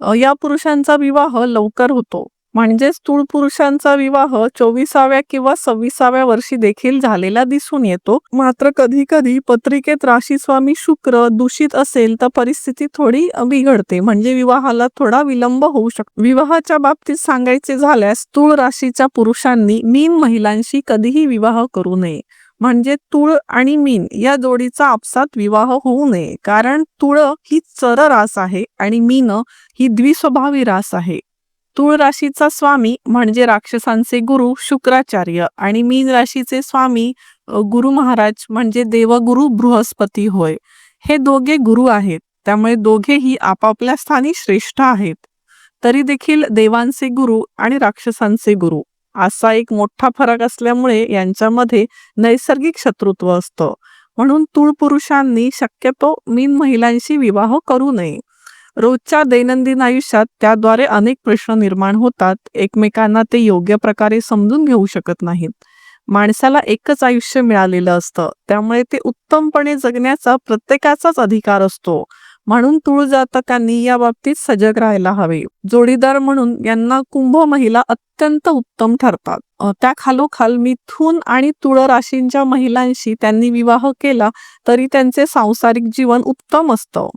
या पुरुषांचा विवाह लवकर होतो. म्हणजेच स्थूळ पुरुषांचा विवाह चोवीसाव्या किंवा सव्वीसाव्या वर्षी देखील झालेला दिसून येतो. मात्र कधी कधी पत्रिकेत राशी स्वामी शुक्र दूषित असेल तर परिस्थिती थोडी बिघडते. म्हणजे विवाहाला थोडा विलंब होऊ शकतो विवाहाच्या बाबतीत सांगायचे झाल्यास स्थूळ राशीच्या पुरुषांनी मीन महिलांशी कधीही विवाह करू नये. म्हणजे तुळ आणि मीन या जोडीचा आपसात विवाह होऊ नये. कारण तुळ ही चर रास आहे आणि मीन ही द्विस्वभावी रास आहे. तुळ राशीचा स्वामी म्हणजे राक्षसांचे गुरु शुक्राचार्य आणि मीन राशीचे स्वामी गुरु महाराज म्हणजे देवगुरु बृहस्पती होय. हे दोघे गुरु आहेत. त्यामुळे दोघेही आपापल्या स्थानी श्रेष्ठ आहेत. तरी देखील देवांचे गुरु आणि राक्षसांचे गुरु. असा एक मोठा फरक असल्यामुळे यांच्यामध्ये नैसर्गिक शत्रुत्व असतं. म्हणून तूळ पुरुषांनी शक्यतो मीन महिलांशी विवाह करू नये. रोजच्या दैनंदिन आयुष्यात त्याद्वारे अनेक प्रश्न निर्माण होतात. एकमेकांना ते योग्य प्रकारे समजून घेऊ शकत नाहीत. माणसाला एकच आयुष्य मिळालेलं असतं. त्यामुळे ते उत्तमपणे जगण्याचा प्रत्येकाचाच अधिकार असतो. म्हणून तुळ जातकांनी या बाबतीत सजग राहायला हवे. जोडीदार म्हणून यांना कुंभ महिला अत्यंत उत्तम ठरतात. त्या खालोखाल मिथून आणि तुळ राशींच्या महिलांशी त्यांनी विवाह केला तरी त्यांचे सांसारिक जीवन उत्तम असतं.